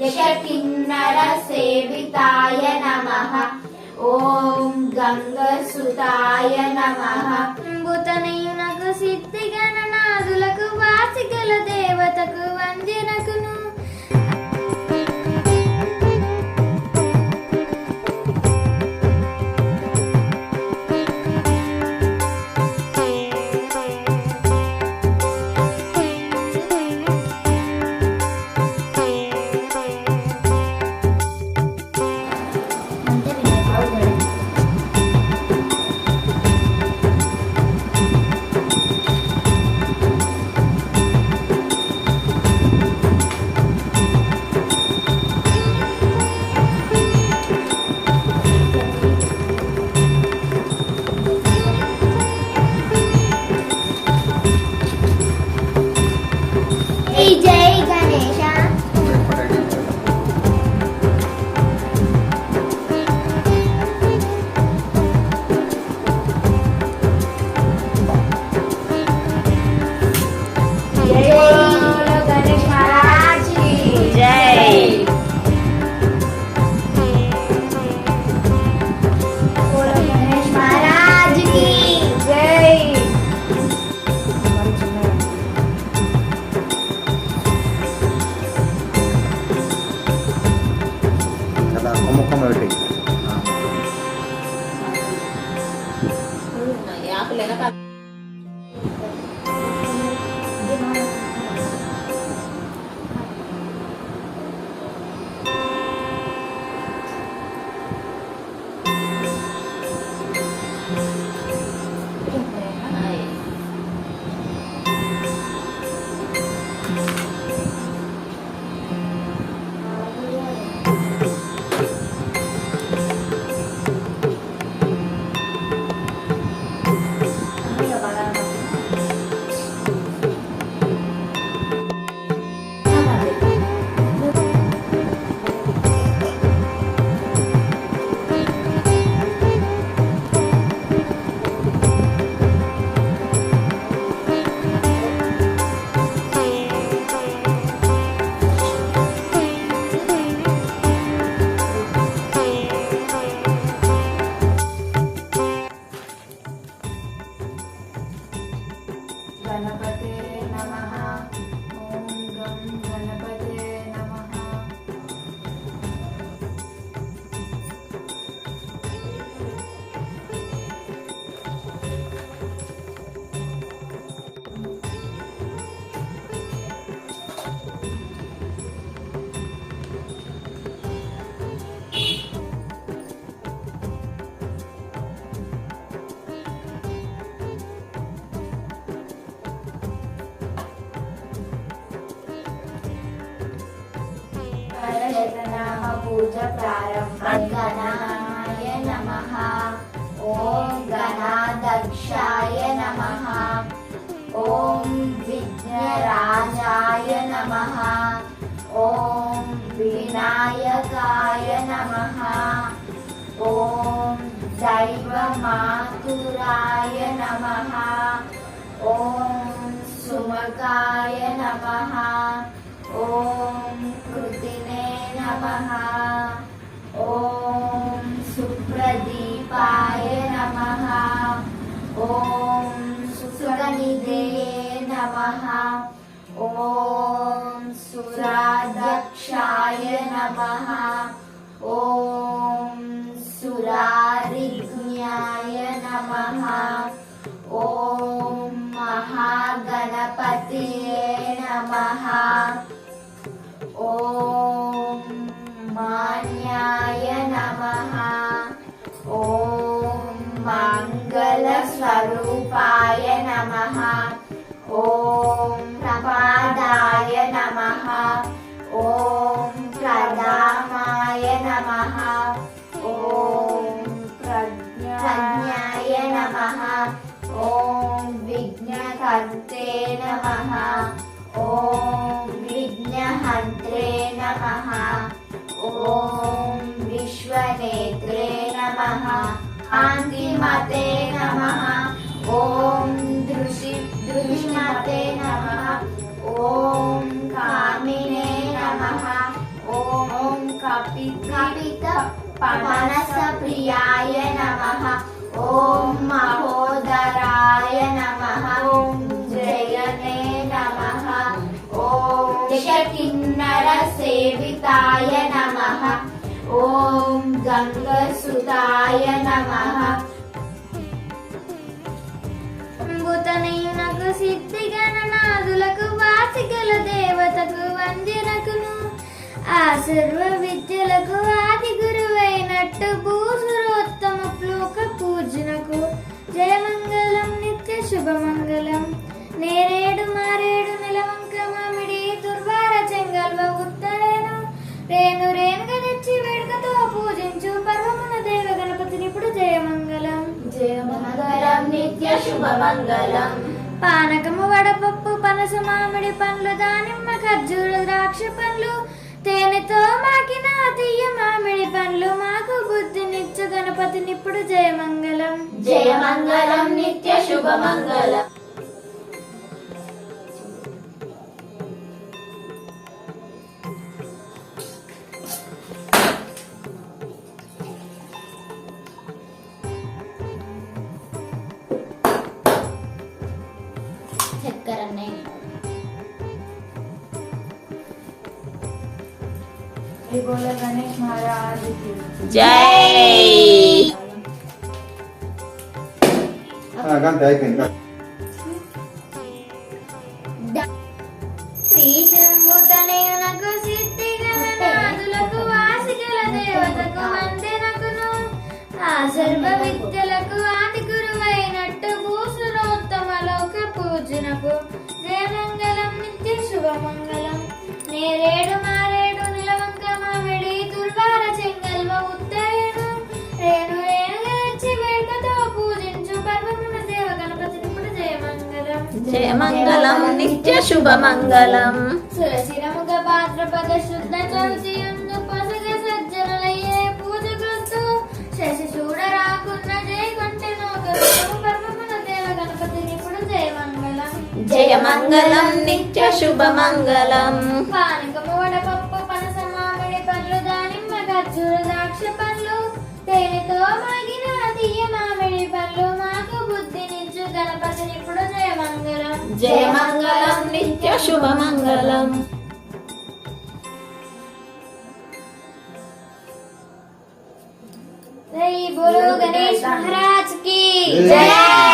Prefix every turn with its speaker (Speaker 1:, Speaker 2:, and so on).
Speaker 1: यशकिन्नरसेविताय नमः ॐ गङ्गसुताय नमः
Speaker 2: భూతనయునకు సిద్ధి గణనాదులకు వాసికల దేవతకు వందినకును
Speaker 1: गणपते नमः। ॐ गं परशतनाम पूज प्रारंभ गणाय नमः। ॐ गणाध्यक्षाय नमः। ॐ विघ्नराजाय नमः। ॐ विनायकाय नमः। ॐ दैवमातुराय नमः। ॐ सुमकाय नमः। ॐ नमः। ॐ सुप्रदीपाय नमः। ॐ सुगनिधे नमः। ॐ सुराध्यक्षाय नमः। ॐ सुरारिज्ञाय नमः। ॐ महागणपतये नमः। ॐ मान्याय नमः ॐ मङ्गलस्वरूपाय नमः ॐ प्रपादाय नमः ॐ प्रदामाय नमः ॐ प्रज्ञाय नमः ॐ विघ्नकर्ते नमः ॐ विघ्नहन्त्रे नमः कान्तिमते नमः। ॐ दृशि दृष्मते नमः। ॐ कामिने नमः। ॐ कपित पनसप्रियाय नमः। ॐ महोदराय नमः। ॐ जयने नमः। ॐ शकिन्नरसेविताय नमः। ఓం
Speaker 2: గంగసుతాయ నమ. అంబుతనయునకు వాసికల దేవతకు వందినకును. ఆ సర్వ విద్యలకు ఆది గురువైనట్టు భూసురోత్తమ ప్లోక పూజనకు జయమంగళం నిత్య శుభమంగళం.
Speaker 1: నేరే నిత్య శుభమంగళం.
Speaker 2: పానకము వడపప్పు పనస మామిడి పండ్లు దానిమ్మ ఖర్జూర ద్రాక్ష పండ్లు తేనెతో మాకిన తీయ మామిడి పండ్లు మాకు బుద్ధినిచ్చు గణపతిని ఇప్పుడు జయమంగళం.
Speaker 1: జయమంగళం నిత్య శుభమంగళం.
Speaker 2: ఆ భూసురోత్తమ లోక పూజనకు జయమంగళం నిత్య శుభమంగళం నేరేడు జయమంగళం
Speaker 3: నిత్య శుభమంగళం
Speaker 2: సురశిరముగ భాద్రపద శుద్ధ చవితి యందు పసగ సజ్జనులయ్యే పూజ కృత్తు శశి చూడ రాకున్న జయ దేవ జయమంగళం
Speaker 3: జయమంగళం నిత్య శుభమంగళం
Speaker 2: పానకము వడపప్పు పనస మామిడి పండ్లు దానిమ్మ ఖర్జూర ద్రాక్ష పండ్లు తేనెతో మాగిన తీయ మామిడి పండ్లు మాకు బుద్ధినిచ్చు గణపతిని
Speaker 3: जय मंगलम जयमङ्गलं
Speaker 2: नित्यशुभमङ्गलम् बोलो गणेश महाराज की।
Speaker 4: जय।